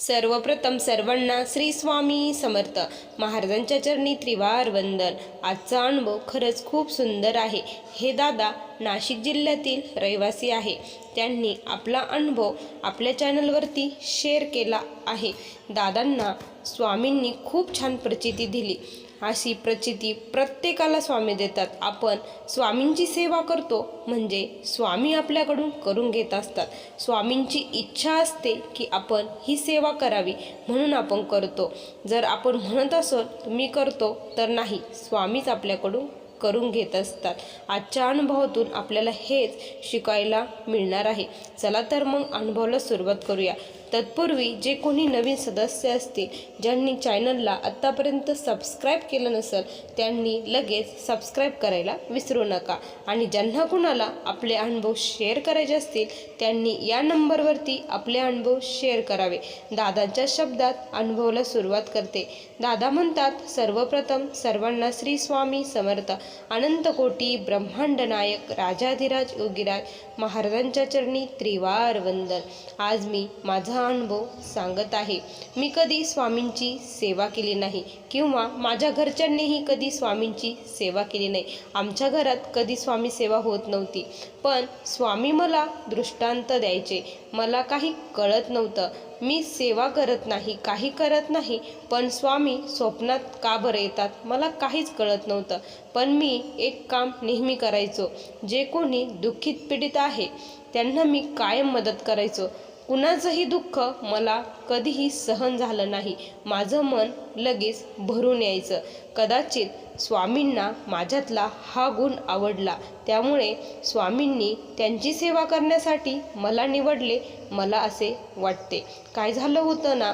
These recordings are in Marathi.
सर्वप्रथम सर्वांना श्री स्वामी समर्थ. महाराजांच्या चरणी त्रिवार वंदन. आजचा अनुभव खरंच खूप सुंदर आहे. हे दादा नाशिक जिल्ह्यातील रहिवासी आहे. त्यांनी आपला अनुभव आपल्या चॅनलवरती शेअर केला आहे. दादांना स्वामींनी खूप छान प्रचिती दिली. अशी प्रचिती प्रत्येकाला स्वामी देतात. आपण स्वामींची सेवा करतो म्हणजे स्वामी आपल्याकडून करून घेत असतात. स्वामींची इच्छा असते की आपण ही सेवा करावी म्हणून आपण करतो. जर आपण म्हणत असो मी करतो तर नाही. स्वामीच आपल्याकडून करून घेत असतात. आजच्या अनुभवातून आपल्याला हेच शिकायला मिळणार आहे. चला तर मग अनुभवाला सुरुवात करूया. तत्पूर्वी जे कोणी नवीन सदस्य असतील ज्यांनी चॅनलला आत्तापर्यंत सबस्क्राईब केलं नसेल त्यांनी लगेच सबस्क्राईब करायला विसरू नका. आणि ज्यांना कुणाला आपले अनुभव शेअर करायचे असतील त्यांनी या नंबरवरती आपले अनुभव शेअर करावे. दादांच्या शब्दात अनुभवाला सुरुवात करते. दादा म्हणतात सर्वप्रथम सर्वांना श्री स्वामी समर्थ अनंतकोटी ब्रह्मांड नायक राजाधिराज योगीराज महाराजांच्या चरणी त्रिवार वंदन. आज मी माझा अनुभव सांगत आहे. मी कधी स्वामींची सेवा केली नाही किंवा माझ्या घरच्यांनीही कधी स्वामींची सेवा केली नाही. आमच्या घरात कधी स्वामी सेवा होत नव्हती. पण स्वामी मला दृष्टांत द्यायचे. मला काही कळत नव्हतं. मी सेवा करत नाही काही करत नाही पण स्वामी स्वप्नात का बरं येतात? मला काहीच कळत नव्हतं. पण मी एक काम नेहमी करायचो. जे कोणी दुःखित पीडित आहे त्यांना मी कायम मदत करायचो. कुणाचंही दुःख मला कधीही सहन झालं नाही. माझं मन लगेच भरून यायचं. कदाचित स्वामींना माझ्यातला हा गुण आवडला. त्यामुळे स्वामींनी त्यांची सेवा करण्यासाठी मला निवडले मला असे वाटते. काय झालं होतं ना?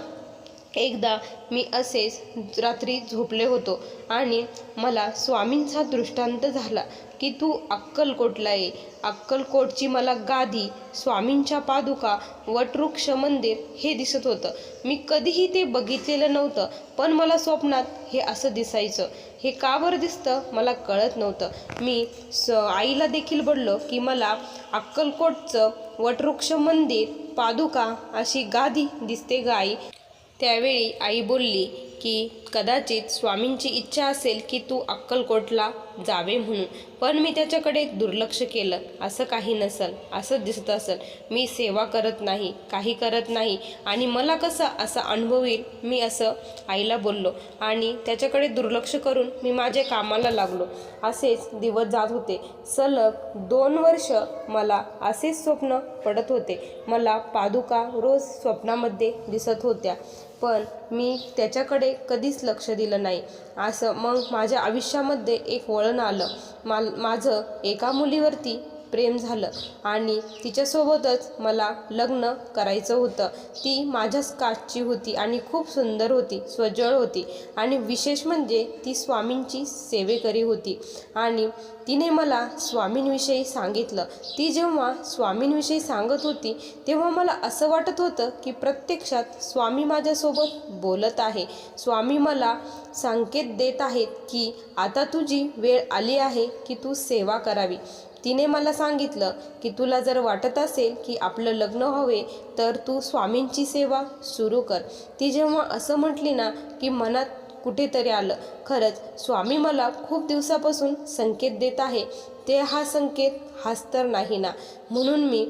एकदा मी असेच रात्री झोपले होतो आणि मला स्वामींचा दृष्टांत झाला की तू अक्कलकोटला ये. अक्कलकोटची मला गादी स्वामींच्या पादुका वटवृक्ष मंदिर हे दिसत होतं. मी कधीही ते बघितलेलं नव्हतं पण मला स्वप्नात हे असं दिसायचं. हे का बरं दिसतं मला कळत नव्हतं. मी स आईला देखील बोललो की मला अक्कलकोटचं वटवृक्ष मंदिर पादुका अशी गादी दिसते गाई त्यावेळी आई बोलली की कदाचित स्वामींची इच्छा असेल की तू अक्कलकोटला जावे म्हणून. पण मी त्याच्याकडे दुर्लक्ष केलं. असं काही नसल असं दिसत असेल. मी सेवा करत नाही काही करत नाही. आणि मला कसं असा अनुभव येईल? मी असं आईला बोललो. आणि त्याच्याकडे दुर्लक्ष करून मी माझ्या कामाला लागलो. असेच दिवस जात होते. सलग दोन वर्ष मला असेच स्वप्न पडत होते. मला पादुका रोज स्वप्नामध्ये दिसत होत्या. पण मी त्याच्याकडे कधीच लक्ष दिलं नाही. असं मग माझ्या आयुष्यामध्ये एक वळण आलं. मा माझं एका मुलीवरती प्रेम झालं आणि तिच्यासोबतच मला लग्न करायचं होतं. ती माझ्याच काचची होती आणि खूप सुंदर होती स्वजळ होती आणि विशेष म्हणजे ती स्वामींची सेवेकरी होती. आणि तिने मला स्वामींविषयी सांगितलं. ती जेव्हा स्वामींविषयी सांगत होती तेव्हा मला असं वाटत होतं की प्रत्यक्षात स्वामी माझ्यासोबत बोलत आहे. स्वामी मला संकेत देत आहेत की आता तुझी वेळ आली आहे की तू सेवा करावी. तिने मला सांगितलं की तुला जर वाटत असेल की आपलं लग्न हवे तर तू स्वामींची सेवा सुरू कर. ती जेव्हा असं म्हटली ना की मनात कुठेतरी आलं. खरंच स्वामी मला खूप दिवसापासून संकेत देत आहे. ते हा संकेत हाच तर नाही ना. म्हणून मी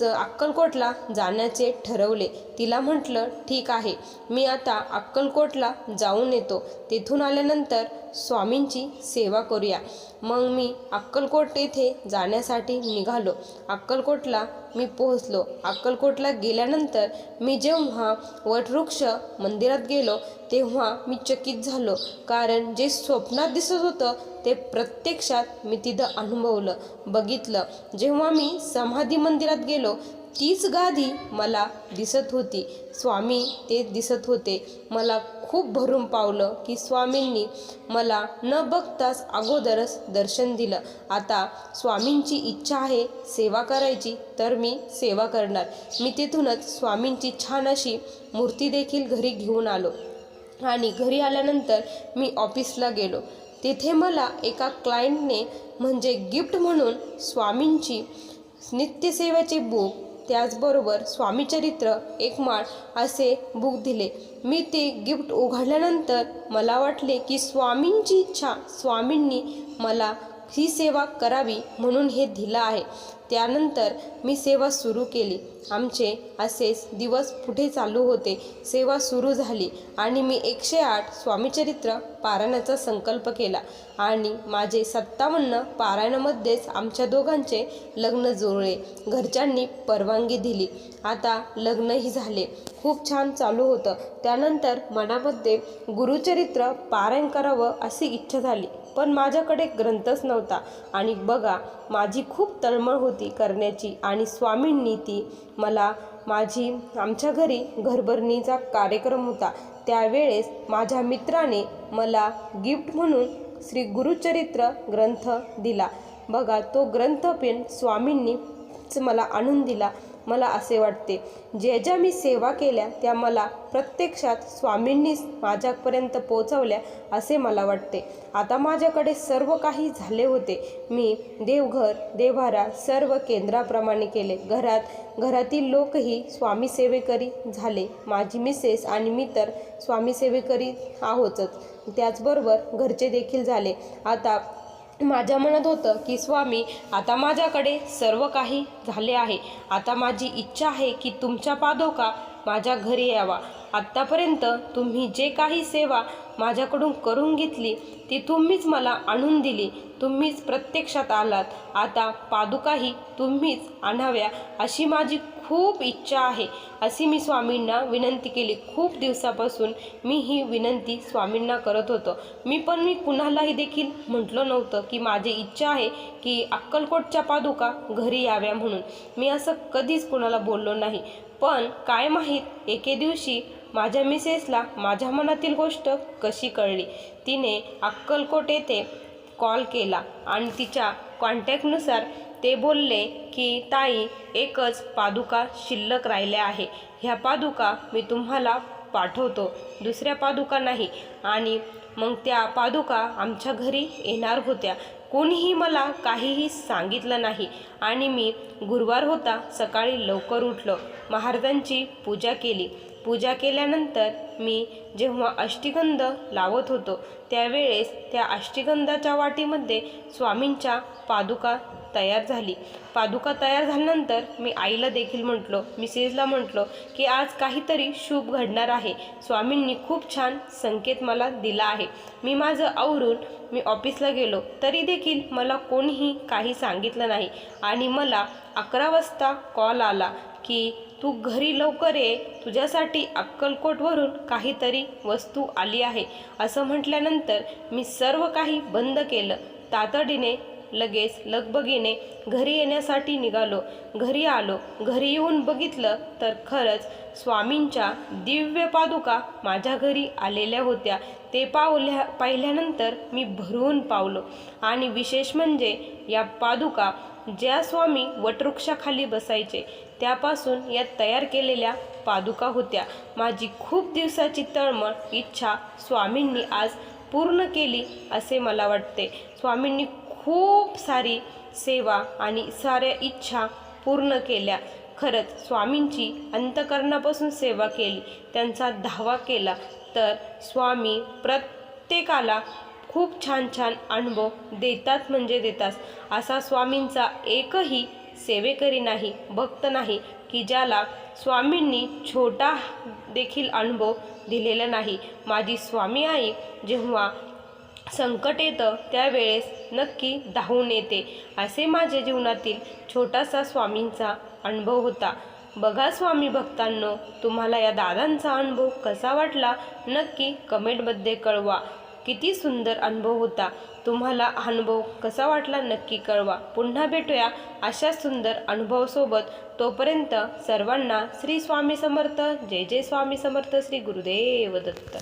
अक्कलकोटला जाण्याचे ठरवले. तिला म्हटलं ठीक आहे. मी आता अक्कलकोटला जाऊन येतो. तिथून आल्यानंतर स्वामींची सेवा करूया. मग मी अक्कलकोट येथे जाण्यासाठी निघालो. अक्कलकोटला मी पोहोचलो. अक्कलकोटला गेल्यानंतर मी जेव्हा वटवृक्ष मंदिरात गेलो तेव्हा मी चकित झालो. कारण जे स्वप्नात दिसत होतं ते प्रत्यक्षात मी तिथं अनुभवलं बघितलं. जेव्हा मी समाधी मंदिरात गेलो तीच गादी मला दिसत होती. स्वामी ते दिसत होते. मला खूप भरून पावलं की स्वामींनी मला न बघताच अगोदरच दर्शन दिलं. आता स्वामींची इच्छा आहे सेवा करायची तर मी सेवा करणार. मी तिथूनच स्वामींची छान अशी मूर्ती देखील घरी घेऊन आलो. आणि घरी आल्यानंतर मी ऑफिसला गेलो. तिथे मला एका क्लायंटने म्हणजे गिफ्ट म्हणून स्वामींची नित्यसेवेचे बुक त्याचबरोबर स्वामीचरित्र एक माळ असे बुक दिले. मी ते गिफ्ट उघडल्यानंतर मला वाटले की स्वामींची इच्छा स्वामींनी मला ही सेवा करावी म्हणून हे दिलं आहे. त्यानंतर मी सेवा सुरू केली. आमचे असेच दिवस पुढे चालू होते. सेवा सुरू झाली आणि मी एकशे आठ स्वामीचरित्र पारायणाचा संकल्प केला आणि माझे सत्तावन्न पारायणामध्येच आमच्या दोघांचे लग्न जुळले. घरच्यांनी परवानगी दिली. आता लग्नही झाले. खूप छान चालू होतं. त्यानंतर मनामध्ये गुरुचरित्र पारायण करावं अशी इच्छा झाली. पण माझ्याकडे ग्रंथच नव्हता. आणि बघा माझी खूप तळमळ होती करण्याची आणि स्वामींनी ती मला माझी आमच्या घरी घरभरणीचा कार्यक्रम होता. त्यावेळेस माझ्या मित्राने मला गिफ्ट म्हणून श्री गुरुचरित्र ग्रंथ दिला. बघा तो ग्रंथ पेन स्वामींनीच मला आणून दिला. मला असे वाटते. ज्या ज्या मी सेवा केल्या त्या मला प्रत्यक्षात स्वामींनीच माझ्यापर्यंत पोचवल्या असे मला वाटते. आता माझ्याकडे सर्व काही झाले होते. मी देवघर देवारा सर्व केंद्राप्रमाणे केले. घरात घरातील लोकही स्वामी सेवेकरी झाले. माझी मिसेस आणि मी तर स्वामी सेवेकरी आहोतच. त्याचबरोबर घरचे देखील झाले. आता माझ्या म्हणत होतं की स्वामी आता माझ्याकडे सर्व काही झाले आहे. आता माझी इच्छा आहे की तुमच्या पादोका माझ्या घरी यावा. आत्तापर्यंत तुम्ही जे काही सेवा माझ्याकडून करून घेतली ती तुम्हीच मला आणून दिली. तुम्हीच प्रत्यक्षात आलात. आता पादुकाही तुम्हीच आणाव्या अशी माझी खूप इच्छा आहे. अशी मी स्वामींना विनंती केली. खूप दिवसापासून मी ही विनंती स्वामींना करत होतो. मी पण मी कुणालाही देखील म्हटलं नव्हतं की माझी इच्छा आहे की अक्कलकोटच्या पादुका घरी याव्या म्हणून. मी असं कधीच कुणाला बोललो नाही. पण काय माहीत एके दिवशी माझ्या मिसेसला माझ्या मनातील गोष्ट कशी कळली. तिने अक्कलकोट येथे कॉल केला आणि तिच्या कॉन्टॅक्टनुसार ते बोलले की ताई एकच पादुका शिल्लक राहिल्या आहे. ह्या पादुका मी तुम्हाला पाठवतो. दुसऱ्या पादुका नाही. आणि मग त्या पादुका आमच्या घरी येणार होत्या. कोणीही मला काहीही सांगितलं नाही. आणि मी गुरुवार होता सकाळी लवकर उठलो. महाराजांची पूजा केली. पूजा केल्यानंतर मी जेव्हा अष्टिगंध लावत होतो त्यावेळेस त्या अष्टिगंधाच्या वाटीमध्ये स्वामींच्या पादुका तयार झाली. पादुका तयार झाल्यानंतर मी आईला देखील म्हटलो मिसेसला म्हटलो की आज काहीतरी शुभ घडणार आहे. स्वामींनी खूप छान संकेत मला दिला आहे. मी माझं आवरून मी ऑफिसला गेलो. तरी देखील मला कोणीही काही सांगितलं नाही. आणि मला अकरा वाजता कॉल आला की तू घरी लवकर ये. तुझ्यासाठी अक्कलकोटवरून काहीतरी वस्तू आली आहे. असं म्हटल्यानंतर मी सर्व काही बंद केलं. तातडीने लगेच लगबगीने घरी येण्यासाठी निघालो. घरी आलो. घरी येऊन बघितलं तर खरंच स्वामींच्या दिव्य पादुका माझ्या घरी आलेल्या होत्या. ते पावल्या पाहिल्यानंतर मी भरून पावलो. आणि विशेष म्हणजे या पादुका ज्या स्वामी वटवृक्षाखाली बसायचे त्यापासून या तयार केलेल्या पादुका होत्या. माझी खूप दिवसाची तळमळ इच्छा स्वामींनी आज पूर्ण केली असे मला वाटते. स्वामींनी खूप सारी सेवा आणि साऱ्या इच्छा पूर्ण केल्या. खरंच स्वामींची अंतकरणापासून सेवा केली त्यांचा धावा केला. तर स्वामी प्रत्येकाला खूप छान छान अनुभव देतात म्हणजे देतात. असा स्वामींचा एकही सेवेकरी नाही भक्त नाही की ज्याला स्वामींनी छोटा देखील अनुभव दिलेला नाही. माझी स्वामी आई जेव्हा संकट येतं त्यावेळेस नक्की धावून येते. असे माझ्या जीवनातील छोटासा स्वामींचा अनुभव होता. बघा स्वामी भक्तांनो तुम्हाला या दादांचा अनुभव कसा वाटला? नक्की कमेंटमध्ये कळवा. किती सुंदर अनुभव होता. तुम्हाला अनुभव कसा वाटला नक्की कळवा. पुन्हा भेटूया अशा सुंदर अनुभवासोबत. तोपर्यंत सर्वांना श्री स्वामी समर्थ. जय जय स्वामी समर्थ. श्री गुरुदेव दत्त.